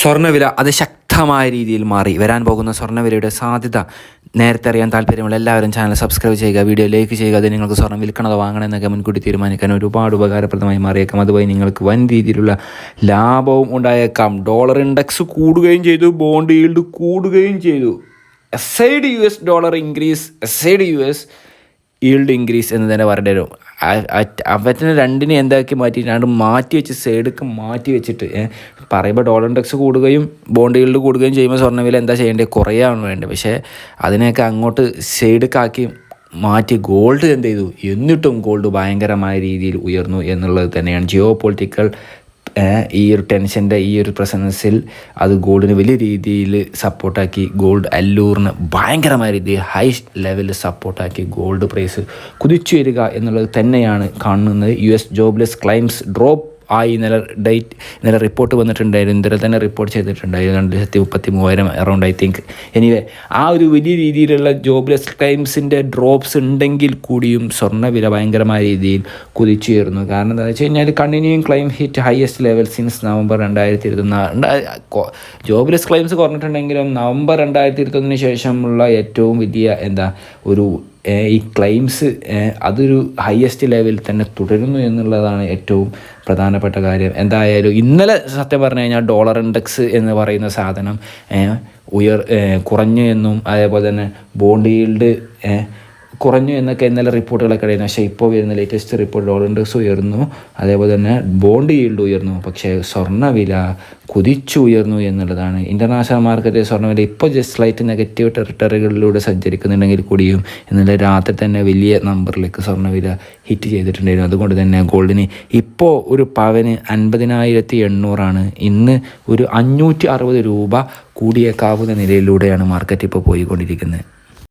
സ്വർണവില അതിശക്തമായ രീതിയിൽ മാറി. വരാൻ പോകുന്ന സ്വർണവിലയുടെ സാധ്യത. നേരത്തെ അറിയാൻ താല്പര്യമുള്ള എല്ലാവരും ചാനൽ സബ്സ്ക്രൈബ് ചെയ്യുക വീഡിയോ ലൈക്ക് ചെയ്യുക അത് നിങ്ങൾക്ക് സ്വർണം വിൽക്കണതോ വാങ്ങണമെന്നൊക്കെ മുൻകൂട്ടി തീരുമാനിക്കാൻ ഒരുപാട് ഉപകാരപ്രദമായി മാറിയേക്കാം. അതുവഴി നിങ്ങൾക്ക് വൻ രീതിയിലുള്ള ലാഭവും ഉണ്ടായേക്കാം. ഡോളർ ഇൻഡെക്സ് കൂടുകയും ചെയ്തു ബോണ്ട് ഈൽഡ് കൂടുകയും ചെയ്തു. S I D U S dollar increase S I D U S yield increase എന്ന് തന്നെ പറയേണ്ടി വരും അവറ്റിനെ രണ്ടിനെ എന്താക്കി മാറ്റി രണ്ട് മാറ്റി വെച്ച് സൈഡൊക്കെ മാറ്റി വെച്ചിട്ട് പറയുമ്പോൾ ഡോളർ ഇൻഡെക്സ് കൂടുകയും ബോണ്ട് ഈൽഡ് കൂടുകയും ചെയ്യുമ്പോൾ സ്വർണവില എന്താ ചെയ്യേണ്ടത്? കുറയാണ് വേണ്ടത്. പക്ഷേ അതിനെയൊക്കെ അങ്ങോട്ട് സൈഡക്കാക്കി മാറ്റി ഗോൾഡ് എന്ത് ചെയ്തു? എന്നിട്ടും ഗോൾഡ് ഭയങ്കരമായ രീതിയിൽ ഉയർന്നു എന്നുള്ളത് തന്നെയാണ്. ജിയോ പൊളിറ്റിക്കൽ ഈ ഒരു ടെൻഷന്റെ ഈ ഒരു പ്രസൻസിൽ അത് ഗോൾഡിന് വലിയ രീതിയിൽ സപ്പോർട്ടാക്കി ഗോൾഡ് അല്ലൂറിന് ഭയങ്കരമായ രീതിയിൽ ഹൈ ലെവലിൽ സപ്പോർട്ടാക്കി ഗോൾഡ് പ്രൈസ് കുതിച്ചു വരിക എന്നുള്ളത് തന്നെയാണ് കാണുന്നത്. U S jobless claims drop ആയി ഇന്നലെ ഡേറ്റ് ഇന്നലെ റിപ്പോർട്ട് വന്നിട്ടുണ്ടായിരുന്നു. ഇന്നലെ തന്നെ റിപ്പോർട്ട് ചെയ്തിട്ടുണ്ടായിരുന്നു. രണ്ട് ലക്ഷത്തി മുപ്പത്തി മൂവായിരം അറൗണ്ട് ഐ തിങ്ക് എനിവേ ആ ഒരു വലിയ രീതിയിലുള്ള ജോബ്ലെസ് ക്ലൈംസിന്റെ ഡ്രോപ്സ് ഉണ്ടെങ്കിൽ കൂടിയും സ്വർണവില ഭയങ്കരമായ രീതിയിൽ കുതിച്ചുയർന്നു. കാരണം എന്താ വെച്ച് കഴിഞ്ഞാൽ continuing claim hit highest level since November രണ്ടായിരത്തി ഇരുപത്തൊന്ന് ജോബ്ലെസ് ക്ലെയിംസ് കുറഞ്ഞിട്ടുണ്ടെങ്കിലും നവംബർ രണ്ടായിരത്തി ഇരുപത്തൊന്നിന് ശേഷമുള്ള ഏറ്റവും വലിയ എന്താ ഒരു ഈ ക്ലെയിംസ് അതൊരു ഹയസ്റ്റ് ലെവലിൽ തന്നെ തുടരുന്നു എന്നുള്ളതാണ് ഏറ്റവും പ്രധാനപ്പെട്ട കാര്യം. എന്തായാലും ഇന്നലെ സത്യം പറഞ്ഞു കഴിഞ്ഞാൽ ഡോളർ ഇൻഡെക്സ് എന്ന് പറയുന്ന സാധനം ഉയർ കുറഞ്ഞു എന്നും അതേപോലെ തന്നെ ബോണ്ട് ഈൽഡ് കുറഞ്ഞു എന്നൊക്കെ ഇന്നലെ റിപ്പോർട്ടുകളൊക്കെ കഴിയുന്നു പക്ഷേ ഇപ്പോൾ വരുന്ന ലേറ്റസ്റ്റ് റിപ്പോർട്ട് ഡോളർ ഇൻഡെക്സ് ഉയർന്നു. അതേപോലെ തന്നെ ബോണ്ട് ഈൽഡ് ഉയർന്നു. പക്ഷേ സ്വർണവില കുതിച്ചു ഉയർന്നു എന്നുള്ളതാണ്. ഇന്റർനാഷണൽ മാർക്കറ്റിൽ സ്വർണവില ഇപ്പോൾ ജസ്റ്റ് ലൈറ്റ് നെഗറ്റീവ് ടെറിട്ടറികളിലൂടെ സഞ്ചരിക്കുന്നുണ്ടെങ്കിൽ കൂടിയും ഇന്നലെ രാത്രി തന്നെ വലിയ നമ്പറിലേക്ക് സ്വർണവില ഹിറ്റ് ചെയ്തിട്ടുണ്ടായിരുന്നു. അതുകൊണ്ട് തന്നെ ഗോൾഡിന് ഇപ്പോൾ ഒരു പവന് അൻപതിനായിരത്തി എണ്ണൂറാണ് ഇന്ന് ഒരു അഞ്ഞൂറ്റി അറുപത് രൂപ കൂടിയേക്കാവുന്ന നിലയിലൂടെയാണ് മാർക്കറ്റ് ഇപ്പോൾ പോയിക്കൊണ്ടിരിക്കുന്നത്.